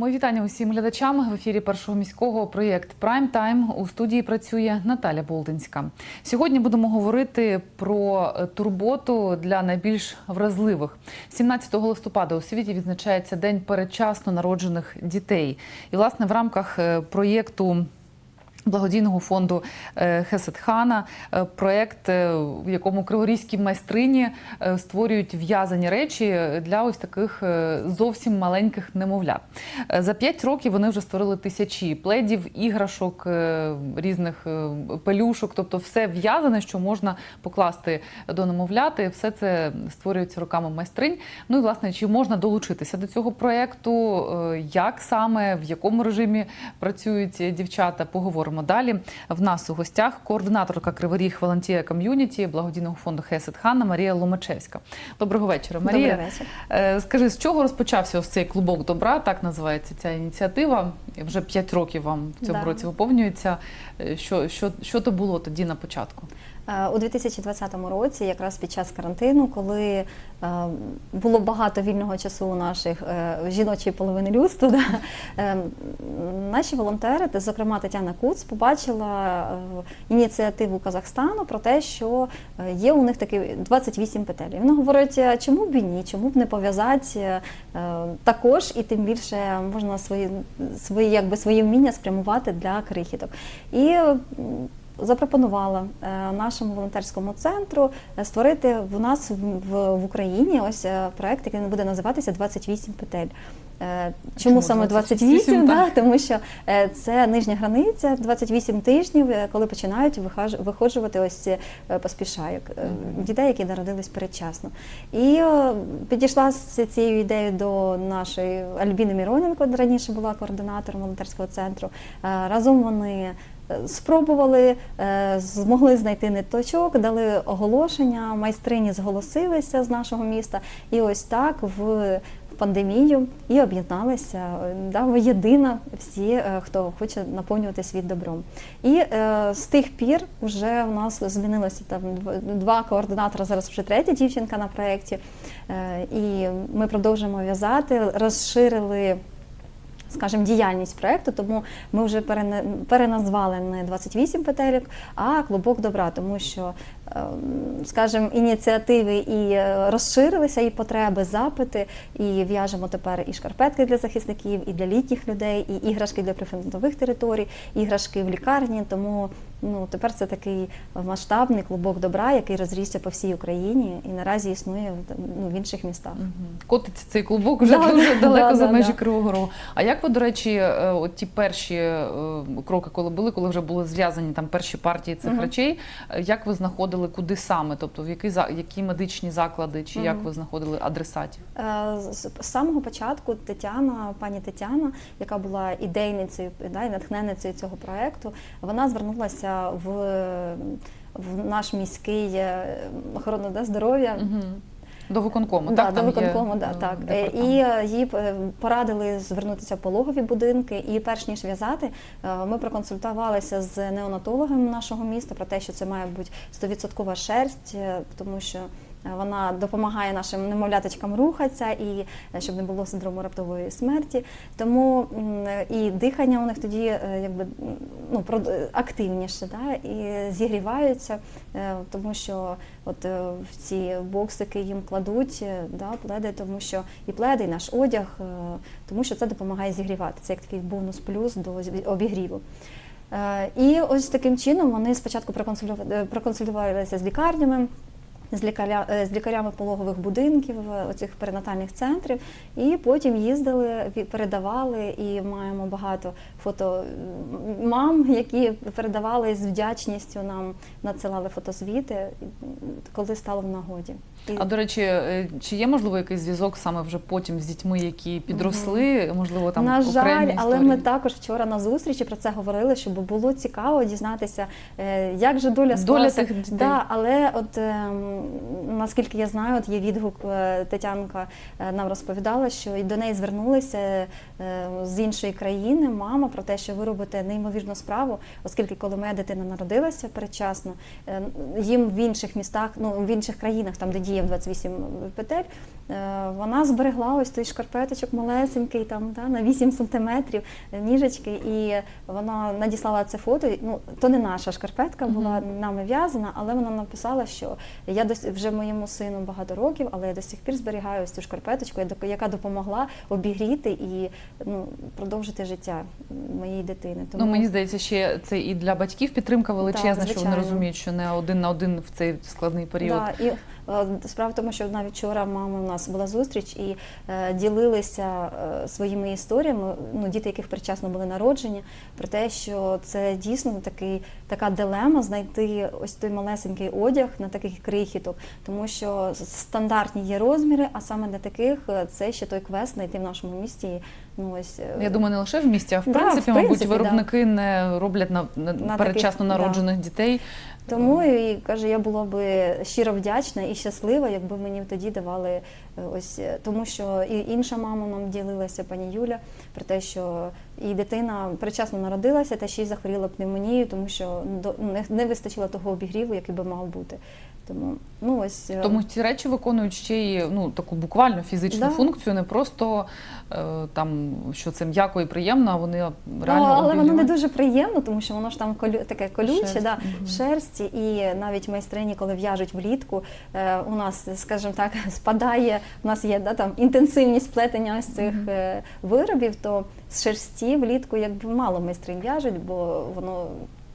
Мої вітання усім глядачам в ефірі першого міського проєкт Прайм Тайм у студії працює Наталя Болдинська. Сьогодні будемо говорити про турботу для найбільш вразливих. 17 листопада у світі відзначається День передчасно народжених дітей. І власне в рамках е, проєкту. Благодійного фонду е, Хесетхана е, проєкт, е, в якому криворізькі майстрині створюють в'язані речі для ось таких зовсім маленьких немовлят. За п'ять років вони вже створили тисячі пледів, іграшок, різних пелюшок, тобто все в'язане, що можна покласти до немовляти. Все це створюється руками майстринь. Ну і власне, чи можна долучитися до цього проєкту, як саме, в якому режимі працюють дівчата, поговоримо далі. В нас у гостях координаторка Криворіг Волонтія Ком'юніті благодійного фонду Хесет Ханна Марія Ломачевська. Доброго вечора, Марія. Добрий вечір. Е, Скажи, з чого розпочався ось цей клубок добра? Так називається ця ініціатива. Вже 5 років вам в цьому Да. році виповнюється. Е, Що, що, що то було тоді на початку? Е, У 2020 році, якраз під час карантину, коли е, було багато вільного часу у наших е, жіночої половини людства, да, наші волонтери, зокрема Тетяна Куц, побачила ініціативу Казахстану про те, що є у них такі 28 петель. І Вони говорять, чому б і ні, чому б не пов'язати також, і тим більше можна свої, свої, якби, свої вміння спрямувати для крихіток. І запропонувала е, нашому волонтерському центру е, створити в нас в, Україні ось е, проект, який буде називатися 28 петель. Чому, саме 28, 28? да, тому що це нижня границя, 28 тижнів, коли починають виходжувати ось ці поспішайок дітей, які народились передчасно. І підійшла з цією ідеєю до нашої Альбіни Міроненко, раніше була координатором волонтерського центру. Разом вони спробували, е, змогли знайти ниточок, дали оголошення, майстрині зголосилися з нашого міста. І ось так в пандемію і об'єдналися да, воєдино всі, е, хто хоче наповнювати світ добром. І е, з тих пір вже у нас змінилося там дв- два координатора, зараз вже третя дівчинка на проєкті. Е, і ми продовжуємо в'язати, розширили. Скажімо, діяльність проекту, тому ми вже перене- переназвали не 28 петелек, а клубок добра, тому що, скажімо, ініціативи і е, розширилися, і потреби, запити, і в'яжемо тепер і шкарпетки для захисників, і для літніх людей, і іграшки для прифронтових територій, іграшки в лікарні. Тому ну тепер це такий масштабний клубок добра, який розрісся по всій Україні і наразі існує ну, в інших містах. Котиться цей клубок вже Да, дуже да, далеко да, за межі да. Кривого Рогу. А як ви, до речі, е, от ті перші е, кроки, коли були, коли вже були зв'язані там перші партії цих Мгм. речей, як ви знаходили куди саме? Тобто в які які медичні заклади, чи як ви знаходили адресатів? Е, З з самого початку Тетяна, пані Тетяна, яка була ідейницею да, і натхненницею цього проекту, вона звернулася в, в наш міський е, охорону да, здоров'я. Угу. До виконкому, Да, так? до Там є, виконкому, да, е, так. І е, їй е, порадили звернутися в пологові будинки. І перш ніж в'язати, е, ми проконсультувалися з неонатологом нашого міста про те, що це має бути 100% шерсть, тому що. Вона допомагає нашим немовляточкам рухатися і е, щоб не було синдрому раптової смерті. Тому і дихання у них тоді е, якби ну, активніше, да? і зігріваються, е, тому що от в ці боксики їм кладуть да, пледи, тому що і пледи, і наш одяг, тому що це допомагає зігрівати. Це як такий бонус плюс до обігріву. І ось таким чином вони спочатку проконсультувалися з лікарнями. З, лікаря, е, з лікарями пологових будинків, е, оцих перинатальних центрів, і потім їздили, передавали, і маємо багато фото мам, які передавали з вдячністю нам, надсилали фотозвіти, коли стало в нагоді. А до речі, е, чи є можливо якийсь зв'язок саме вже потім з дітьми, які підросли? Можливо, там на жаль, окремі але ми також вчора на зустрічі про це говорили, щоб було цікаво дізнатися, е, як же доля Доля тих дітей. Да, але от ем, наскільки я знаю, от є відгук е, Тетянка нам розповідала, що і до неї звернулися з іншої країни мама про те, що ви робите неймовірну справу, оскільки коли моя дитина народилася передчасно, їм в інших містах, ну в інших країнах, там де діє 28 петель, е, вона зберегла ось той шкарпеточок малесенький, там да, на 8 сантиметрів е, ніжечки, і вона надіслала це фото. Ну то не наша шкарпетка була нами в'язана, але вона написала, що я дос... вже моєму сину багато років, але я до сих пір зберігаю ось цю шкарпеточку, яка- допомогла обігріти і ну, продовжити життя моєї дитини. Ну мені здається, ще це і для батьків підтримка величезна, що вони розуміють, що не один на один в цей складний період. Да, і е, справа в тому, що навіть вчора мами у нас була зустріч і е, ділилися е, своїми історіями. Ну, діти, яких причасно були народжені, про те, що це дійсно такий така дилема знайти ось той малесенький одяг на таких крихіток, тому що стандартні є розміри, а саме для таких е, це ще той квест знайти в нашому місті. Ну ось е, Я думаю, не лише в місті, а в Да, принципі, в мабуть, принципі, да. виробники не роблять на, на, На передчасно таких, да. народжених дітей. Тому і каже, я була би щиро вдячна і щаслива, якби мені тоді давали е, ось е, тому, що і інша мама нам ділилася, пані Юля, про те, що і дитина причасно народилася, та ще й захворіла пневмонією, тому що не, не вистачило того обігріву, який би мав бути. Тому ну ось е, Тому ці речі виконують ще й ну таку буквально фізичну Да. функцію, не просто е, там що це м'яко і приємно, а вони реально Ну, але воно не дуже приємно, тому що воно ж там колю, таке колюче, Шерсть, да, мгм. шерсті, і навіть майстрині, коли в'яжуть влітку, е, у нас, скажімо так, спадає, у нас є да, там, інтенсивність плетення ось цих е, виробів, то з шерсті влітку якби мало майстринь в'яжуть, бо воно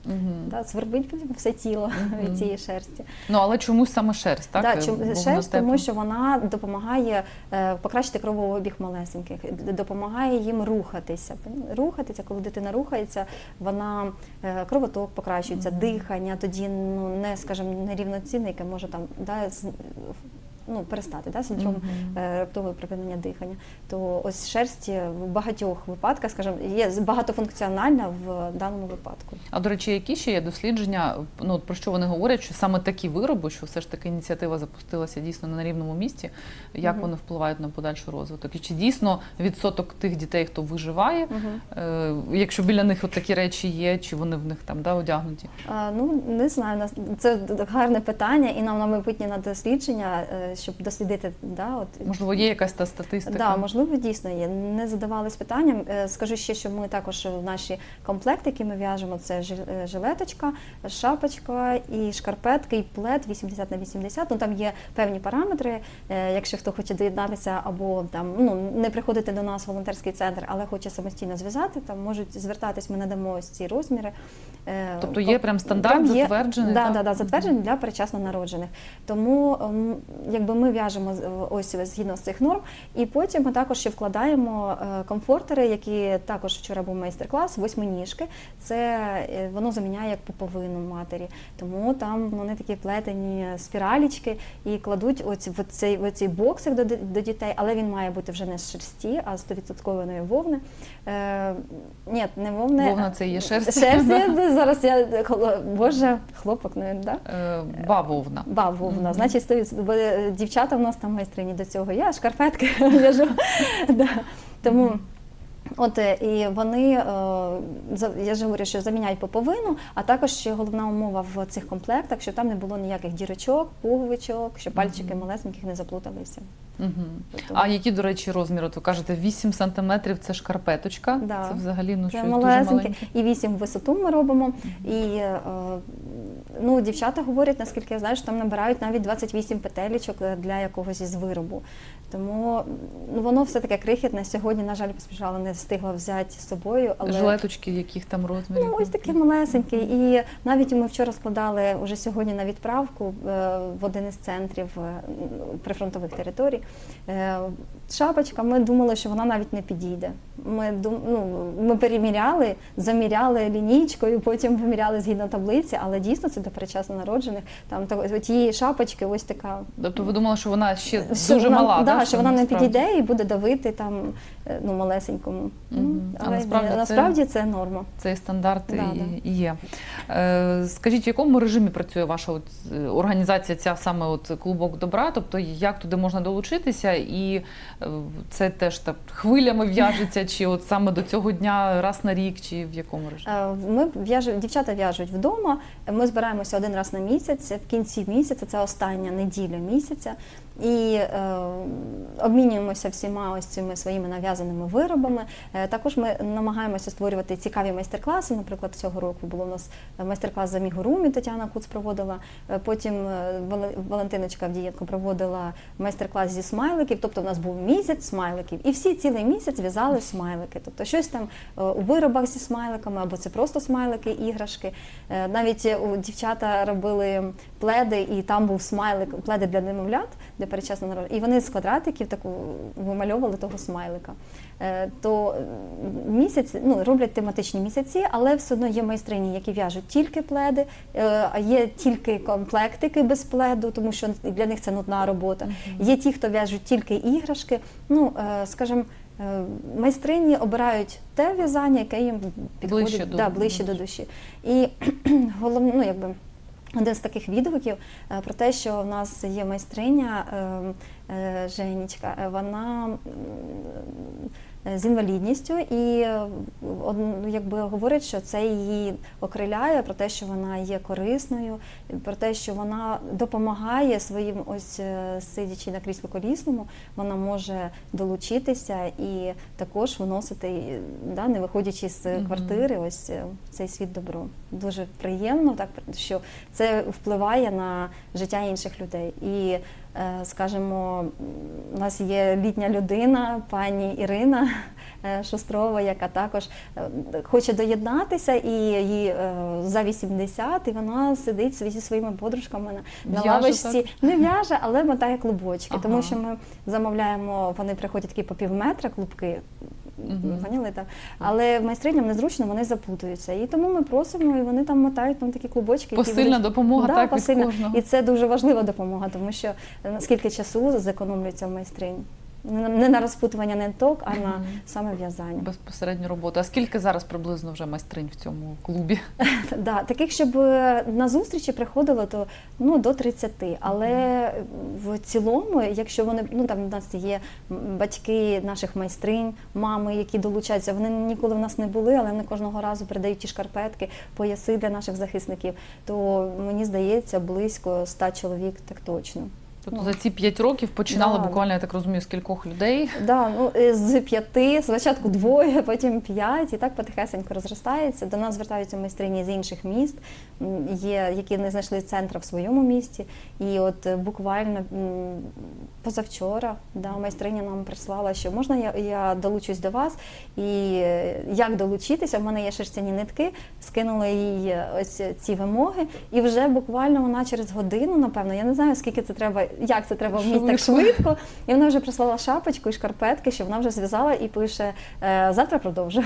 Мгм. да, свербить все тіло Мгм. від цієї шерсті. Ну але чомусь саме шерсть, так? Да, Е, чому- бо шерсть, тому що вона допомагає е, покращити кровообіг малесеньких, допомагає їм рухатися. Рухатися, коли дитина рухається, вона е, кровоток покращується, Мгм. дихання, тоді ну не скажімо, нерівноцінне, яке може там да, з- ну, перестати да, синдром Мгм. е, раптового припинення дихання. То ось шерсть в багатьох випадках, скажімо, є багатофункціональна в даному випадку. А до речі, які ще є дослідження? Ну про що вони говорять? Що саме такі вироби, що все ж таки ініціатива запустилася дійсно на рівному місці, як Мгм. вони впливають на подальший розвиток? І чи дійсно відсоток тих дітей, хто виживає, е, якщо біля них от такі речі є, чи вони в них там да, одягнуті? А, ну не знаю, нас це гарне питання, і нам на майбутнє на дослідження, е, щоб дослідити. Да, от Можливо, є якась та статистика? Да, можливо, дійсно є. Не задавались питанням. Е, Скажу ще, що ми також в наші комплекти, які ми в'яжемо, це е, жилеточка, шапочка і шкарпетки, і плед 80 на 80. Ну там є певні параметри. Е, Якщо хто хоче доєднатися або там ну не приходити до нас в волонтерський центр, але хоче самостійно зв'язати, там можуть звертатись. Ми надамо ось ці розміри. Тобто є прям стандарт затверджений, Да, так? да, да, затверджений для перечасно народжених. Тому ем, якби ми в'яжемо ось згідно з цих норм, і потім ми також ще вкладаємо е, комфортери, які також вчора був майстер-клас, восьминіжки. Це е, воно заміняє як пуповину матері. Тому там вони такі плетені спіралічки і кладуть оці в цей в цей боксик до, до дітей, але він має бути вже не з шерсті, а з 100% вовни. Е, ні, не вовни. Вовна це є шерсть? Шерсть, зараз я боже, хлопок, ну да? Е, Бавовна. Ба, вовна. Значить, 100%. Бо е, дівчата в нас там майстрині до цього. Я шкарпетки в'яжу. Да. Тому. От е, і вони е, я ж говорю, що заміняють поповину, а також ще головна умова в цих комплектах, щоб там не було ніяких дірочок, пуговичок, щоб пальчики малесеньких не заплуталися. Угу. Тобто, А які, до речі, розміри? Ви кажете, 8 сантиметрів це шкарпеточка. Да. Це взагалі ну, Це щось дуже маленьке. І вісім в висоту ми робимо. І е, ну, дівчата говорять, наскільки я знаю, що там набирають навіть 28 петелечок е, для якогось із виробу. Тому ну, воно все таке крихітне. Сьогодні, на жаль, поспішала, не встигла взяти з собою. Але Жилеточки, яких там розмірів? Ну, ось такі малесенькі. І навіть ми вчора складали уже сьогодні на відправку е, в один із центрів е, прифронтових територій. Шапочка, ми думали, що вона навіть не підійде. Ми, ну, ми переміряли, заміряли лінійкою, потім виміряли згідно таблиці, але дійсно це до перечасно народжених. Там то- тієї шапочки, ось така. Тобто ви думали, що вона ще Що дуже вона, мала, да, що вона не підійде і буде давити там е, ну, малесенькому. Ну, Мгм. А Але насправді це- насправді це норма. Цей стандарт Да, і, да. і є. Е, скажіть, в якому режимі працює ваша от, е, організація, ця саме от клубок добра? Тобто як туди можна долучитися? І е, це теж так хвилями в'яжеться, чи от саме до цього дня раз на рік, чи в якому режимі? Е, Ми в'яжемо, дівчата в'яжуть вдома. Ми збираємося один раз на місяць. В кінці місяця це остання неділя місяця. І е, обмінюємося всіма ось цими своїми нав'язаними виробами. Е, також ми намагаємося створювати цікаві майстер-класи. Наприклад, цього року було у нас майстер-клас з амігурумі, Тетяна Куц проводила. Е, Потім е, Валентиночка Авдієнко проводила майстер-клас зі смайликів. Тобто, в нас був місяць смайликів, і всі цілий місяць в'язали смайлики. Тобто, щось там е, у виробах зі смайликами, або це просто смайлики, іграшки. Навіть у дівчата робили пледи, і там був смайлик, пледи для немовлят, для перечасного народу. І вони з квадратиків таку вимальовували того смайлика. Е, То місяць ну, роблять тематичні місяці, але все одно є майстрині, які в'яжуть тільки пледи, е, а є тільки комплектики без пледу, тому що для них це нудна робота. Є ті, хто в'яжуть тільки іграшки. Ну, е, скажімо, майстрині обирають те в'язання, яке їм підходить Ближче до да, ближче до душі. І головне, ну якби. Один з таких відгуків е, про те, що в нас є майстриня е, е, Женічка, е, вона е, з інвалідністю і е, ну, якби говорить, що це її окриляє про те, що вона є корисною, про те, що вона допомагає своїм, ось е, сидячи на кріслі колісному, вона може долучитися і також виносити, е, да, не виходячи з квартири, ось е, в цей світ добро. Дуже приємно, так що це впливає на життя інших людей. І, е, скажімо, у нас є літня людина, пані Ірина е, Шустрова, яка також е, хоче доєднатися, і їй е, за 80, і вона сидить зі своїми подружками на, В'яже лавочці. Не в'яже, але мотає клубочки, Ага. тому що ми замовляємо, вони приходять такі по пів метра клубки. Мгм. Поняли так? Але майстриням незручно, вони запутуються. І тому ми просимо, і вони там мотають там такі клубочки. які Посильна будуть- допомога, Да, так, посильна. від кожного. І це дуже важлива допомога, тому що е, наскільки часу зекономлюється в майстрині. Не на- розпутування ниток, а на саме в'язання. Безпосередню роботу. А скільки зараз приблизно вже майстринь в цьому клубі? Да, таких, щоб е, на зустрічі приходило, то ну до 30. Але в цілому, якщо вони ну там в нас є батьки наших майстринь, мами, які долучаються, вони ніколи в нас не були, але вони кожного разу передають ті шкарпетки, пояси для наших захисників. То мені здається, близько 100 чоловік так точно. Тобто Ну. за ці п'ять років починали Да. буквально, я так розумію, з кількох людей. Да, ну е, з п'яти, спочатку двоє, потім п'ять, і так потихесенько розростається. До нас звертаються майстрині з інших міст, є, які не знайшли центра в своєму місті. І от е, буквально позавчора да, майстриня нам прислала, що можна я, я долучусь до вас, і е, як долучитися. В мене є шерстяні нитки, скинула їй ось ці вимоги, і вже буквально вона через годину, напевно, я не знаю, скільки це треба, як це треба вміти так Швидко. І вона вже прислала шапочку і шкарпетки, що вона вже зв'язала і пише е, завтра продовжу.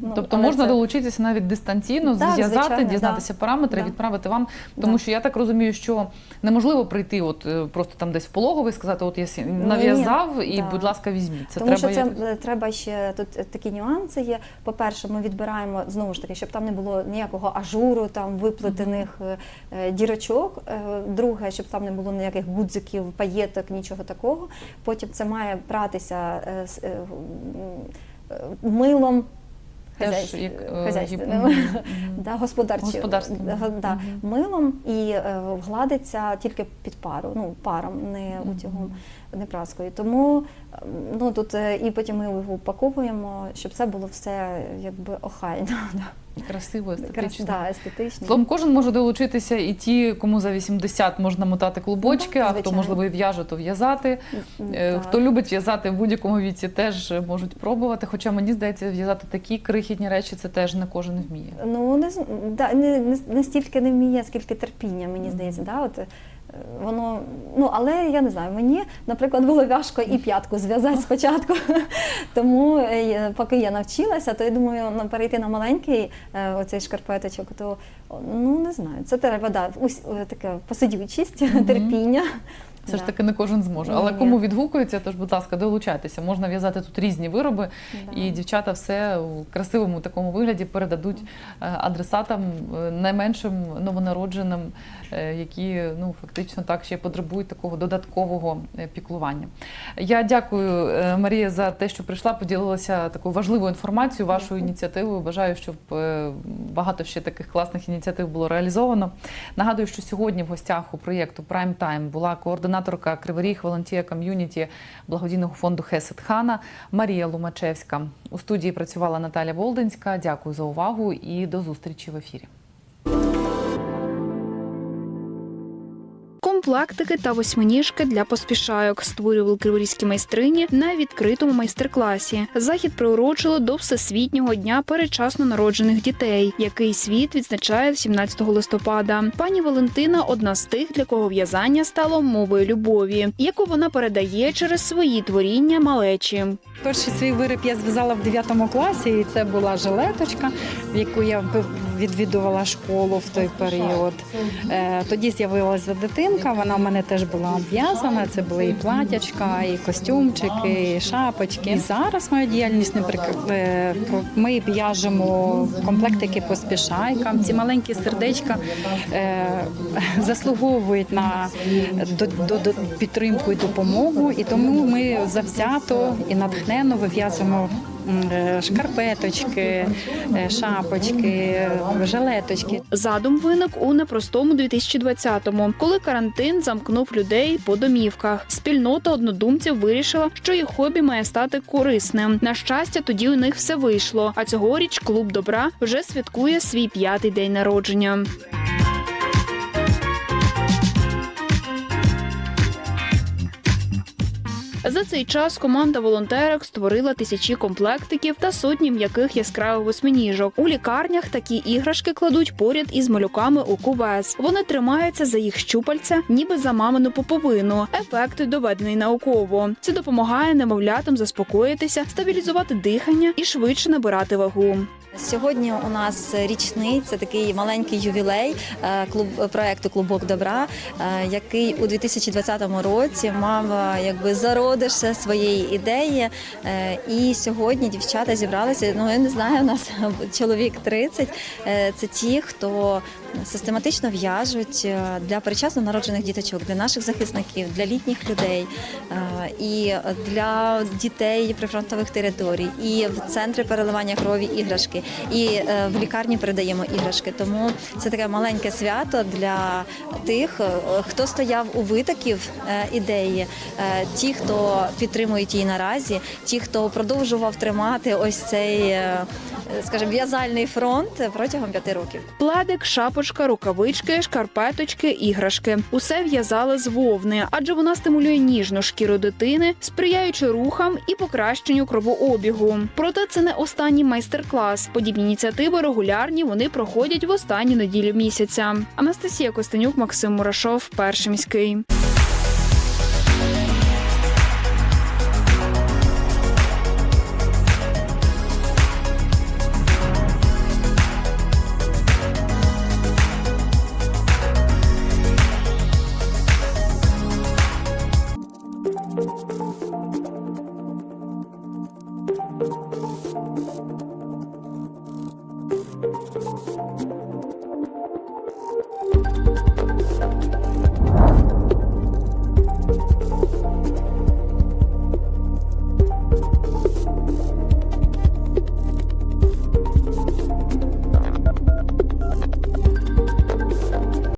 Ну, тобто можна це- долучитися навіть дистанційно, Так, зв'язати, звичайно, дізнатися да. параметри, Да. відправити вам. Тому Да. що я так розумію, що неможливо прийти, от е, просто там десь в пологовий, сказати, от я нав'язав і, Да. будь ласка, візьміть. Це Тому треба що це якось- е, треба ще тут е, такі нюанси є. По-перше, ми відбираємо знову ж таки, щоб там не було ніякого ажуру, там виплетених е, е, дірочок. Друге, щоб там не було ніяких гудзиків, паєток, нічого такого. Потім це має е, милом. Хазяйств- як, е, хазяйственним. Да, да, да, милом і е, гладиться тільки під пару, ну паром, не утюгом, не праскою. Тому е, ну тут е, і потім ми його упаковуємо, щоб це було все якби охайно, Красиво, естетично. да, естетично. Словом, кожен може долучитися, і ті, кому за 80 можна мотати клубочки, Ну, а хто можливо і в'яже, то в'язати. Е. Хто любить в'язати в будь-якому віці, теж можуть пробувати. Хоча мені здається, в'язати такі крихітні речі це теж не кожен вміє. Ну не, да, не, не, не стільки не вміє, скільки терпіння, мені здається. Да? От, Воно, ну але я не знаю, мені, наприклад, було важко і п'ятку зв'язати спочатку. Тому е, поки я навчилася, то я думаю, ну, перейти на маленький е, оцей шкарпеточок, то ну не знаю, це треба да, е, таке посидючість, терпіння. Це ж таки не кожен зможе. Але Ні. кому відгукується, тож, будь ласка, долучайтеся. Можна в'язати тут різні вироби, Да. і дівчата все у красивому такому вигляді передадуть е, адресатам е, найменшим новонародженим, е, які ну фактично так ще потребують такого додаткового піклування. Я дякую Марія за те, що прийшла, поділилася такою важливою інформацією, вашою ініціативою. Бажаю, щоб багато ще таких класних ініціатив було реалізовано. Нагадую, що сьогодні в гостях у проєкту Prime Time була координаторка Криворіг Волонтія Ком'юніті благодійного фонду Хесет Хана Марія Лумачевська. У студії працювала Наталя Волденська. Дякую за увагу і до зустрічі в ефірі. Комплектики та восьминіжки для поспішайок створювали криворізькі майстрині на відкритому майстер-класі. Захід приурочило до Всесвітнього дня передчасно народжених дітей, який світ відзначає 17 листопада. Пані Валентина одна з тих, для кого в'язання стало мовою любові, яку вона передає через свої творіння малечі. Перший свій виріб я зв'язала в 9 класі, і це була жилеточка, в яку я відвідувала школу в той період. Е, Тоді з'явилася дитинка, вона в мене теж була обв'язана. Це були і платячка, і костюмчики, і шапочки. І зараз моя діяльність не е, Ми в'яжемо комплектики по спішайкам. Ці маленькі сердечка е, заслуговують на підтримку і допомогу. І тому ми завзято і натхненно вив'язуємо шкарпеточки, е, шапочки, жилеточки. Задум виник у непростому 2020-му, коли карантин замкнув людей по домівках. Спільнота однодумців вирішила, що їх хобі має стати корисним. На щастя, тоді у них все вийшло. А цьогоріч клуб добра вже святкує свій п'ятий день народження. За цей час команда волонтерок створила тисячі комплектиків та сотні м'яких яскравих восьминіжок. У лікарнях такі іграшки кладуть поряд із малюками у кувес. Вони тримаються за їх щупальця, ніби за мамину поповину. Ефект доведений науково. Це допомагає немовлятам заспокоїтися, стабілізувати дихання і швидше набирати вагу. Сьогодні у нас річниця, такий маленький ювілей е, клуб проекту Клубок добра, е, який у 2020 році мав е, якби зародиш своєї ідеї. І сьогодні дівчата зібралися. Ну я не знаю, у нас чоловік 30. Е, Це ті, хто систематично в'яжуть е, для перечасно народжених діточок, для наших захисників, для літніх людей е, і для дітей прифронтових територій, і в центри переливання крові іграшки, і е, в лікарні передаємо іграшки. Тому це таке маленьке свято для тих, хто стояв у витоків ідеї, ті, хто підтримують її наразі, ті, хто продовжував тримати ось цей, скажімо, в'язальний фронт протягом п'яти років. Пледик, шапочка, рукавички, шкарпеточки, іграшки. Усе в'язали з вовни, адже вона стимулює ніжну шкіру дитини, сприяючи рухам і покращенню кровообігу. Проте це не останній майстер-клас. Подібні ініціативи регулярні. Вони проходять в останні неділі місяця. Анастасія Костенюк, Максим Мурашов, перший міський.